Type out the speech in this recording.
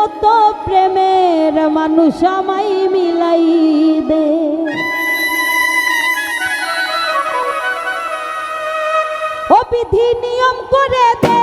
কত প্রেমের মানুষ আমায় মিলাই দে। ও বিধি নিয়ম করে দে